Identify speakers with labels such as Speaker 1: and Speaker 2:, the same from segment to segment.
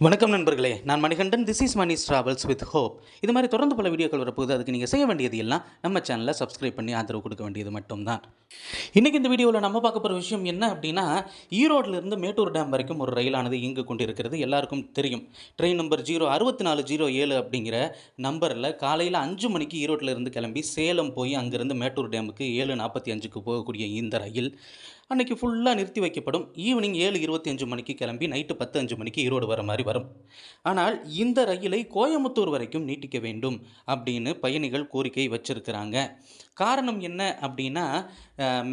Speaker 1: வணக்கம் நண்பர்களே. நான் Manikandan. This is Mani travels with hope இது மாதிரி தொடர்ந்து பல வீடியோக்கள் வரப்போகுது. அதுக்கு நீங்கள் செய்ய வேண்டியது எல்லாம் நம்ம சேனலை சப்ஸ்கிரைப் பண்ணி ஆதரவு கொடுக்க வேண்டியது மட்டும்தான். இன்றைக்கி இந்த வீடியோவில் நம்ம பார்க்க போகிற விஷயம் என்ன அப்படின்னா ஈரோட்டிலிருந்து மேட்டூர் டேம் வரைக்கும் ஒரு ரயிலானது இயங்கு கொண்டிருக்கிறது. எல்லாருக்கும் தெரியும். ட்ரெயின் நம்பர் ஜீரோ அறுபத்தி நாலு ஜீரோ ஏழு அப்படிங்கிற நம்பரில் காலையில் அஞ்சு மணிக்கு ஈரோட்டில் இருந்து கிளம்பி சேலம் போய் அங்கேருந்து மேட்டூர் டேமுக்கு ஏழு நாற்பத்தி அஞ்சுக்கு போகக்கூடிய இந்த ரயில் அன்றைக்கி ஃபுல்லாக நிறுத்தி வைக்கப்படும். ஈவினிங் ஏழு இருபத்தி அஞ்சு மணிக்கு கிளம்பி நைட்டு பத்து அஞ்சு மணிக்கு ஈரோடு வர மாதிரி வரும். ஆனால் இந்த ரயிலை கோயம்புத்தூர் வரைக்கும் நீட்டிக்க வேண்டும் அப்படின்னு பயணிகள் கோரிக்கை வச்சிருக்கிறாங்க. காரணம் என்ன அப்படின்னா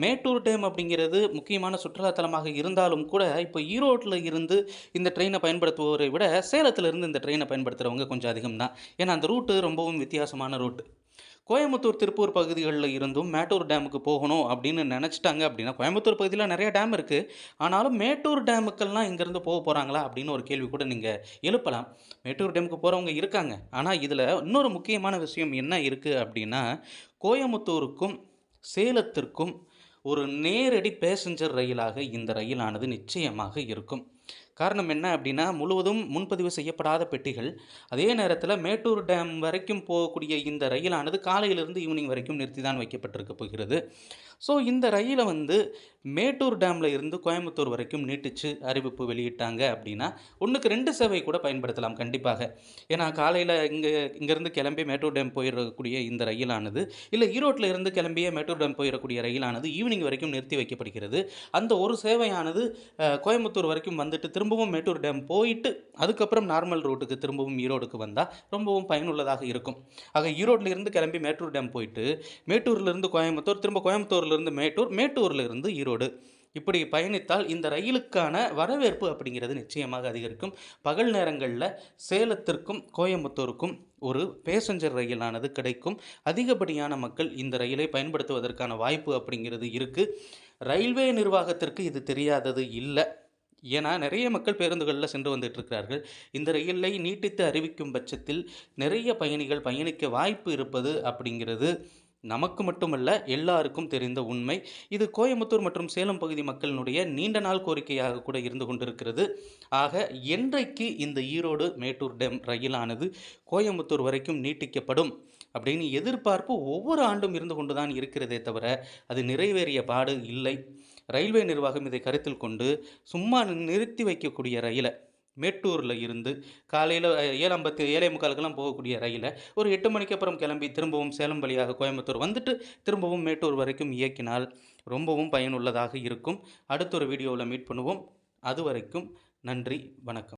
Speaker 1: மேட்டூர் டேம் அப்படிங்கிறது முக்கியமான சுற்றுலாத்தலமாக இருந்தாலும் கூட இப்போ ஈரோட்டில் இருந்து இந்த ட்ரெயினை பயன்படுத்துவோரை விட சேலத்திலிருந்து இந்த ட்ரெயினை பயன்படுத்துகிறவங்க கொஞ்சம் அதிகம் தான் ஏன்னா அந்த ரூட்டு ரொம்பவும் வித்தியாசமான ரூட்டு கோயம்புத்தூர் திருப்பூர் பகுதிகளில் இருந்தும் மேட்டூர் டேமுக்கு போகணும் அப்படின்னு நினச்சிட்டாங்க அப்படின்னா கோயம்புத்தூர் பகுதியில் நிறைய டேம் இருக்குது ஆனாலும் மேட்டூர் டேமுக்கெல்லாம் இங்கேருந்து போக போகிறாங்களா அப்படின்னு ஒரு கேள்வி கூட நீங்கள் எழுப்பலாம். மேட்டூர் டேமுக்கு போகிறவங்க இருக்காங்க. ஆனால் இதில் இன்னொரு முக்கியமான விஷயம் என்ன இருக்குது அப்படின்னா கோயம்புத்தூருக்கும் சேலத்திற்கும் ஒரு நேரடி பேசஞ்சர் ரயிலாக இந்த ரயிலானது நிச்சயமாக இருக்கும். காரணம் என்ன அப்படின்னா முழுவதும் முன்பதிவு செய்யப்படாத பெட்டிகள் அதே நேரத்தில் மேட்டூர் டேம் வரைக்கும் போகக்கூடிய இந்த ரயிலானது காலையிலிருந்து ஈவினிங் வரைக்கும் நிறுத்தி தான் வைக்கப்பட்டிருக்க போகிறது. ஸோ இந்த ரயிலை வந்து மேட்டூர் டேமில் இருந்து கோயம்புத்தூர் வரைக்கும் நீட்டிச்சு அறிவிப்பு வெளியிட்டாங்க அப்படின்னா ஒன்றுக்கு ரெண்டு சேவை கூட பயன்படுத்தலாம் கண்டிப்பாக. ஏன்னா காலையில் இங்கே இங்கேருந்து கிளம்பி மேட்டூர் டேம் போயிடக்கூடிய இந்த ரயிலானது இல்லை ஈரோட்டில் இருந்து கிளம்பிய மேட்டூர் டேம் போயிடக்கூடிய ரயிலானது ஈவினிங் வரைக்கும் நிறுத்தி வைக்கப்படுகிறது. அந்த ஒரு சேவையானது கோயம்புத்தூர் வரைக்கும் வந்து வந்துட்டு திரும்பவும் மேட்டூர் டேம் போயிட்டு அதுக்கப்புறம் நார்மல் ரூட்டுக்கு திரும்பவும் ஈரோடுக்கு வந்தால் ரொம்பவும் பயனுள்ளதாக இருக்கும். ஆக ஈரோட்டில் இருந்து கிளம்பி மேட்டூர் டேம் போயிட்டு மேட்டூர்லேருந்து கோயம்புத்தூர் திரும்ப கோயம்புத்தூர்லேருந்து மேட்டூர் மேட்டூர்லேருந்து ஈரோடு. இப்படி பயணித்தால் இந்த ரயிலுக்கான வரவேற்பு அப்படிங்கிறது நிச்சயமாக அதிகரிக்கும். பகல் நேரங்களில் சேலத்திற்கும் கோயம்புத்தூருக்கும் ஒரு பேசஞ்சர் ரயிலானது கிடைக்கும். அதிகப்படியான மக்கள் இந்த ரயிலை பயன்படுத்துவதற்கான வாய்ப்பு அப்படிங்கிறது இருக்குது ரயில்வே நிர்வாகத்திற்கு இது தெரியாதது இல்லை. ஏன்னா நிறைய மக்கள் பேருந்துகளில் சென்று வந்துட்டு இருக்கிறார்கள் இந்த ரயிலை நீட்டித்து அறிவிக்கும் பட்சத்தில் நிறைய பயணிகள் பயணிக்க வாய்ப்பு இருப்பது அப்படிங்கிறது நமக்கு மட்டுமல்ல எல்லாருக்கும் தெரிந்த உண்மை. இது கோயம்புத்தூர் மற்றும் சேலம் பகுதி மக்களினுடைய நீண்ட நாள் கோரிக்கையாக கூட இருந்து கொண்டிருக்கிறது. ஆக என்றைக்கு இந்த ஈரோடு மேட்டூர் டேம் ரயிலானது கோயம்புத்தூர் வரைக்கும் நீட்டிக்கப்படும் அப்படின்னு எதிர்பார்ப்பு ஒவ்வொரு ஆண்டும் இருந்து கொண்டுதான் இருக்கிறதே தவிர அது நிறைவேறிய பாடு இல்லை. ரயில்வே நிர்வாகம் இதை கருத்தில் கொண்டு சும்மா நிறுத்தி வைக்கக்கூடிய ரயிலை மேட்டூரில் இருந்து காலையில் ஏழு ஐம்பத்தி ஏழே முக்காலுக்கெல்லாம் போகக்கூடிய ரயிலை ஒரு எட்டு மணிக்கு அப்புறம் கிளம்பி திரும்பவும் சேலம் வழியாக கோயம்புத்தூர் வந்துட்டு திரும்பவும் மேட்டூர் வரைக்கும் இயக்கினால் ரொம்பவும் பயனுள்ளதாக இருக்கும். அடுத்த ஒரு வீடியோவில் மீட் பண்ணுவோம். அது வரைக்கும் நன்றி வணக்கம்.